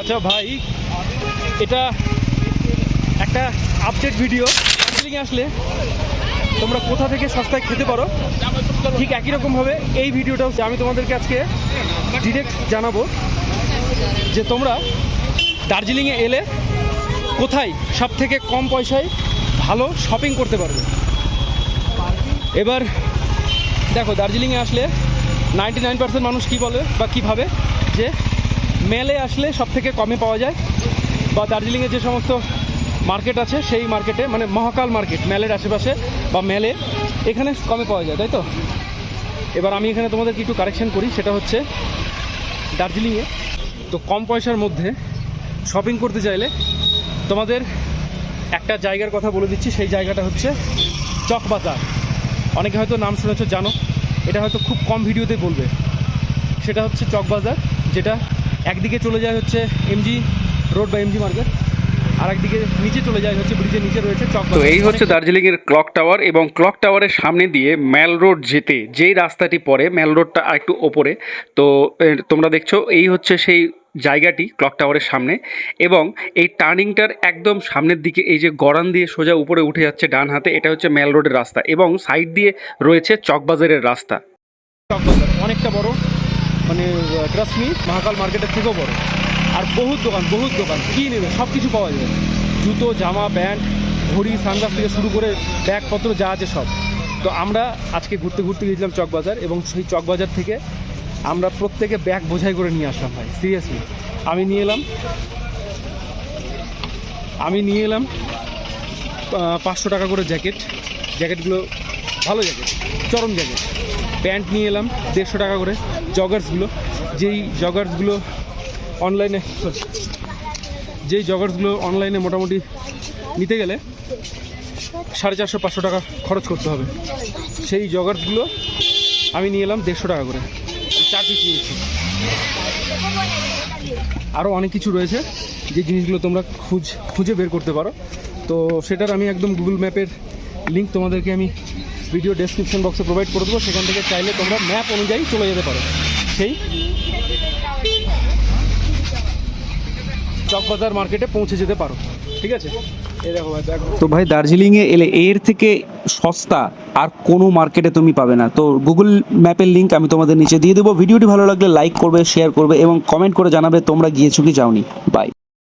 আচ্ছা ভাই, এটা একটা আপডেট ভিডিও দার্জিলিংয়ে আসলে তোমরা কোথা থেকে সস্তায় খেতে পারো, ঠিক একই রকমভাবে এই ভিডিওটা হচ্ছে আমি তোমাদেরকে আজকে ডিরেক্ট জানাব যে তোমরা দার্জিলিংয়ে এলে কোথায় সব থেকে কম পয়সায় ভালো শপিং করতে পারবে। এবার দেখো, দার্জিলিংয়ে আসলে নাইনটি নাইন পার্সেন্ট মানুষ কী বলে বা কী ভাবে যে মেলে আসলে সব থেকে কমে পাওয়া যায়। বা দার্জিলিংয়ে যে সমস্ত মার্কেট আছে, সেই মার্কেটে মানে মহাকাল মার্কেট, মেলের আশেপাশে বা মেলে, এখানে কমে পাওয়া যায়, তাই তো? এবার আমি এখানে তোমাদেরকে একটু কারেকশন করি, সেটা হচ্ছে দার্জিলিংয়ে, তো কম পয়সার মধ্যে শপিং করতে চাইলে তোমাদের একটা জায়গার কথা বলে দিচ্ছি, সেই জায়গাটা হচ্ছে চকবাজার অনেকে হয়তো নাম শুনেছো, জানো। এটা হয়তো খুব কম ভিডিওতে বলবে। সেটা হচ্ছে চকবাজার যেটা একদিকে চলে যায় হচ্ছে এমজি রোড বা এমজি মার্কেট আর একদিকে নিচে চলে যায় হচ্ছে ব্রিজের নিচে রয়েছে তো এই হচ্ছে দার্জিলিংয়ের ক্লক টাওয়ার এবং ক্লক টাওয়ারের সামনে দিয়ে ম্যাল রোড যেতে যেই রাস্তাটি পড়ে ম্যাল রোডটা আরেকটু ওপরে তো তোমরা দেখছ এই হচ্ছে সেই জায়গাটি ক্লক টাওয়ারের সামনে এবং এই টার্নিংটার একদম সামনের দিকে এই যে গড়ান দিয়ে সোজা উপরে উঠে যাচ্ছে ডান হাতে এটা হচ্ছে ম্যাল রোডের রাস্তা এবং সাইড দিয়ে রয়েছে চকবাজারের রাস্তা। চকবাজার অনেকটা বড়। মানে ট্রাস্ট মি মহাকাল মার্কেটের থেকেও বড়। আর বহুত দোকান বহুত দোকান, কী নেবে? সব কিছু পাওয়া যাবে জুতো, জামা, প্যান্ট, ঘড়ি সানগ্লাস থেকে শুরু করে ব্যাগপত্র যা আছে সব। তো আমরা আজকে ঘুরতে ঘুরতে গিয়েছিলাম চকবাজার এবং সেই চকবাজার থেকে আমরা প্রত্যেকে ব্যাগ বোঝাই করে নিয়ে আসলাম ভাই সিরিয়াসলি আমি নিয়ে এলাম, আমি নিয়ে এলাম পাঁচশো টাকা করে জ্যাকেট। জ্যাকেটগুলো ভালো জ্যাকেট, চরম জ্যাকেট। প্যান্ট নিয়ে এলাম দেড়শো টাকা করে জগার্সগুলো। যেই জগার্সগুলো অনলাইনে sorry, যেই জগার্সগুলো অনলাইনে মোটামুটি নিতে গেলে সাড়ে চারশো পাঁচশো টাকা খরচ করতে হবে। সেই জগার্সগুলো আমি নিয়ে এলাম দেড়শো টাকা করে। চার পিস নিয়েছি। আরও অনেক কিছু রয়েছে যে জিনিসগুলো তোমরা খুঁজ খুঁজে বের করতে পারো। তো সেটার আমি একদম গুগল ম্যাপের লিঙ্ক তোমাদেরকে আমি ভিডিও ডেসক্রিপশন বক্সে প্রোভাইড করে দেবো। সেখান থেকে চাইলে তোমরা ম্যাপ অনুযায়ী চলে যেতে পারো। সেই চকবাজার মার্কেটে পৌঁছে যেতে পারো। ঠিক আছে? তো ভাই, দার্জিলিংয়ে এলে এর থেকে সস্তা আর কোনো মার্কেটে তুমি পাবে না। তো গুগল ম্যাপের লিঙ্ক আমি তোমাদের নিচে দিয়ে দেবো। ভিডিওটি ভালো লাগলে লাইক করবে শেয়ার করবে এবং কমেন্ট করে জানাবে তোমরা গিয়েছো কি যাওনি। বাই